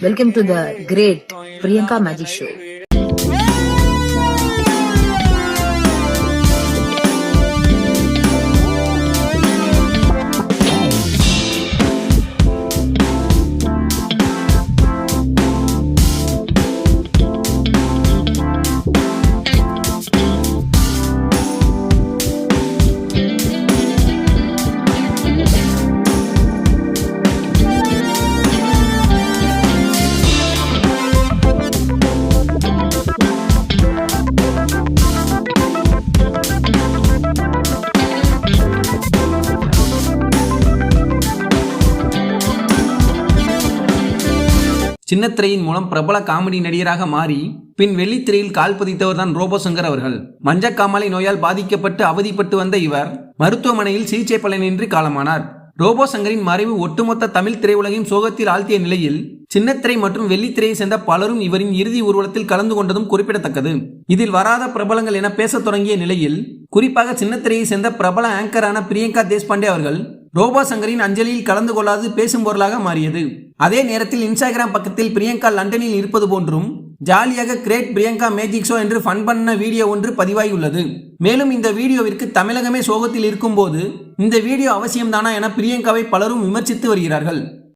Welcome to the great Priyanka Magic Show. சின்னத்திரையின் மூலம் பிரபல comedy நடிகராக மாறி பின் வெள்ளித்திரையில் கால் பதித்தவர் தான் ரோபோ சங்கர் அவர்கள். மஞ்சக்காமலை நோயால் பாதிக்கப்பட்டு அவதிப்பட்டு வந்த இவர் மருத்துவமனையில் சிகிச்சை பலனின்றி காலமானார். ரோபோ சங்கரின் மறைவு ஒட்டுமொத்த தமிழ் திரையுலகையும் சோகத்தில் ஆழ்த்திய நிலையில் சின்னத்திரை மற்றும் வெள்ளித்திரையை சேர்ந்த பலரும் இவரின் இறுதி ஊர்வலத்தில் கலந்து கொண்டதும் குறிப்பிடத்தக்கது. இதில் வராத பிரபலங்கள் என பேசத் தொடங்கிய நிலையில் குறிப்பாக சின்னத்திரையை சேர்ந்த பிரபல ஆங்கரான பிரியங்கா தேஷ்பாண்டே அவர்கள் ரோபோ சங்கரின் அஞ்சலியில் கலந்து கொள்ளாது பேசும் பொருளாக மாறியது. அதே நேரத்தில் இன்ஸ்டாகிராம் பக்கத்தில் பிரியங்கா லண்டனில் இருப்பது போன்றும் ஜாலியாக கிரேட் பிரியங்கா மேஜிக் ஷோ என்று ஃபன் பண்ண வீடியோ ஒன்று பதிவாகியுள்ளது. மேலும் இந்த வீடியோவிற்கு தமிழகமே சோகத்தில் இருக்கும்போது இந்த வீடியோ அவசியம்தானா என பிரியங்காவை பலரும் விமர்சித்து வருகிறார்கள்.